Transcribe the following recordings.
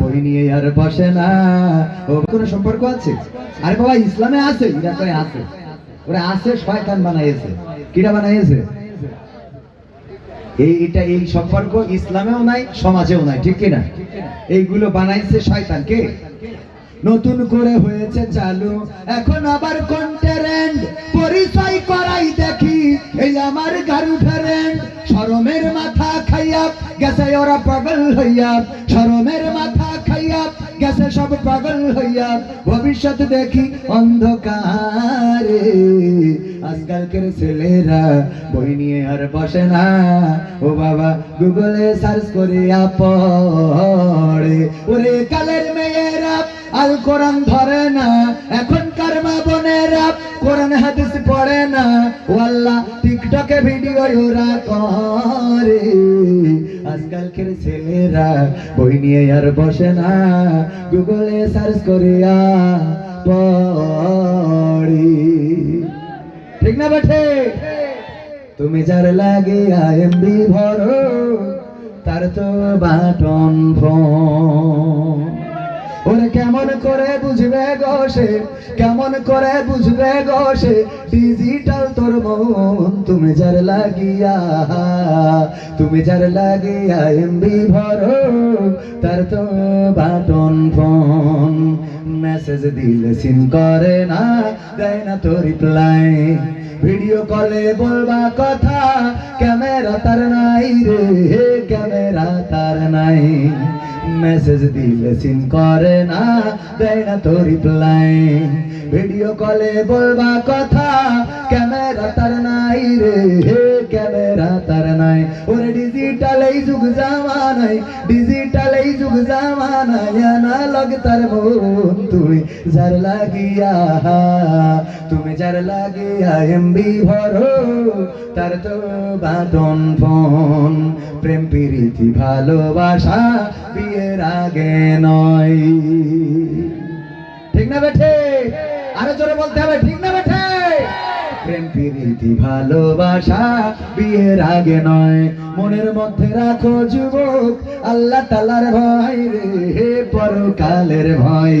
বই নিয়ে আর বসে না। ও, কোনো সম্পর্ক আছে? আরে বাবা, ইসলামে আছে এরা করে আছে। ওরা আছে, শয়তান বানাইছে। কিরা বানাইছে? এই, এটা এই সম্পর্ক ইসলামেও নাই, সমাজেও নাই, ঠিক কিনা? এইগুলো বানাইছে শয়তান কে? নতুন করে হয়েছে চালু। এখন আবার কোন পরিচয় করাই দেখি, এই আমার গারু ট্রেন্ড শরমের মাথা খাইয়া, গেছে ওরা পাগল হইয়া মাথা খাইয়া, গেছে সব পাগল হইয়া। ভবিষ্যৎ দেখি অন্ধকারে। আজকালকের ছেলেরা বই নিয়ে আর বসে না। ও বাবা, গুগলে সার্চ করে পড়ে। ওরে কালের মেয়েরা, আল কোরআন ধরে না। এখনকার মা বোনেরা কোরআন হাদিস পড়ে না। ও আল্লাহ টিকটকে ভিডিও ওরা করে। আজকালকের ছেলেরা বই নিয়ে আর বসে না। গুগলে সার্চ করিয়া পড়ি। ঠিক না বেঠে তুমি যার লাগে আইএমবি ভরো, তার তো বাটন ফোন ওরে কেমন করে বুঝবে গো কেমন করে বুঝবে গো ডিজিটাল তোর মন, তুমি যার লাগিয়া, তুমি যার লাগিয়া এমবি ভরো, তার তো বাটন ফোন। মেসেজ দিলে সিন করে না, দেয় না তো রিপ্লাই ভিডিও কলে বলবা কথা ক্যামেরা তার নাই রে ক্যামেরা তার নাই। মেসেজ দিলে, সিন করে না, দেয় না তো রিপ্লাই ভিডিও কলে বলবা কথা ক্যামেরা তার নাই রে। তুমি যার ভরো তার তো বাটন ফোন প্রেম প্রীতি ভালোবাসা বিয়ের আগে নয় ঠিক না বেঠে আরও জোরে বলতে হবে ঠিক প্রীতি ভালোবাসা বিয়ের আগে নয়। মনের মধ্যে রাখো যুবক, আল্লাহ তালার ভয় রে পরকালের ভয়।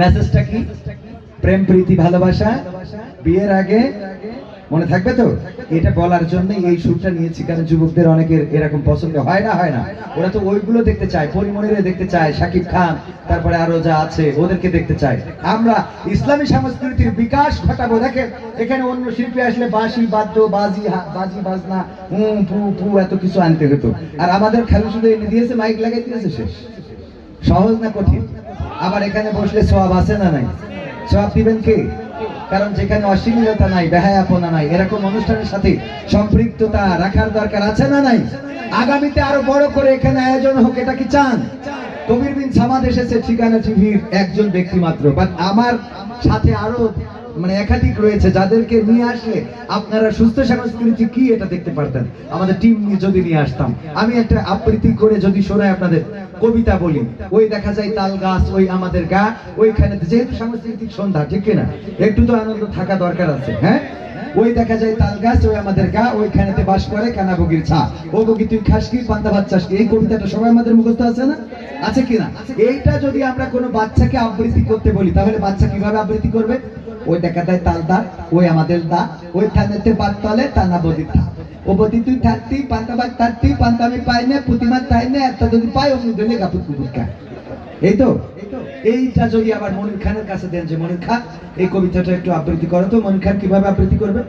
মেসেজটা কি? প্রেম, প্রীতি, ভালোবাসা, বিয়ের আগে? মনে থাকবে তো? এটা বলার জন্য এই সুরটা নিয়েছি, কারণ যুবকদের অনেকের এরকম পছন্দ হয় না হয় না। ওরা তো ওইগুলো দেখতে চায়, পরিমণিরে দেখতে চায়, শাকিব খান, তারপরে আরও যা আছে, ওদেরকে দেখতে চায়। আমরা ইসলামী সংস্কৃতির বিকাশ ঘটাবো। দেখেন, এখানে অন্য শিল্পী আসলে বাঁশি, বাদ্য, বাজি বাজি, বাজনা হুম ফু ফু এত কিছু আনতে হতো। আর আমাদের খেলা শুধু এনে দিয়েছে, মাইক লাগাই দিয়েছে শেষ। সহজ না কঠিন? আবার এখানে বসলে সব আছে না নাই? সব দিবেন কে? কারণ যেখানে অশ্লীলতা নাই, বেহায়াপনা নাই, এরকম অনুষ্ঠানের সাথে সম্পৃক্ততা রাখার দরকার আছে না নাই? আগামীতে আরও বড় করে এখানে আয়োজন হোক, এটা কি চান? কবির বিন সামাদ এসেছে ঠিকানা টিভির একজন ব্যক্তি মাত্র বাট আমার সাথে আরও মানে একাধিক রয়েছে যাদেরকে নিয়ে আসলে আপনারা সুস্থ সংস্কৃতি কি এটা দেখতে পারতেন? আমাদের টিম যদি নিয়ে আসতাম। আমি একটা আবৃত্তি করে যদি শোনাই আপনাদের কবিতা বলি। ওই দেখা যায় তাল গাছ, ওই আমাদের গা, ওইখানে যেহেতু সাংস্কৃতিক সন্ধ্যা, ঠিক কিনা? একটু তো আনন্দ থাকা দরকার আছে হ্যাঁ? ওই দেখা যায় তাল গাছ, ওই আমাদের গা, ওইখানেতে বাস করে কানা বগির ছা। ও বগি, তুই খাস কি, পান্তা চাস কি? এই কবিতাটা সবাই আমাদের মুখস্থ আছে না? আছে কিনা? এইটা যদি আমরা কোনো বাচ্চাকে আবৃত্তি করতে বলি, তাহলে বাচ্চা কীভাবে আবৃত্তি করবে? ওই দেখা তাল দা, ওই আমাদের দা, ওই থানেতে বাদ তলে টানা বদি থা। ও বদি তুই থাকতি, পান্তা ভাত থাকতি, পান্তা আমি পাই না প্রতিমা তাই না একটা যদি পাই, অমনি দিলে কাপুর কুপুর খা। এই তো? এইটা যদি আবার মনির খানের কাছে দেন যে, মনির খান এই কবিতাটা একটু আবৃত্তি করো তো, মনির খান কীভাবে আবৃত্তি করবে?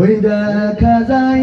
ওই দেখা যায়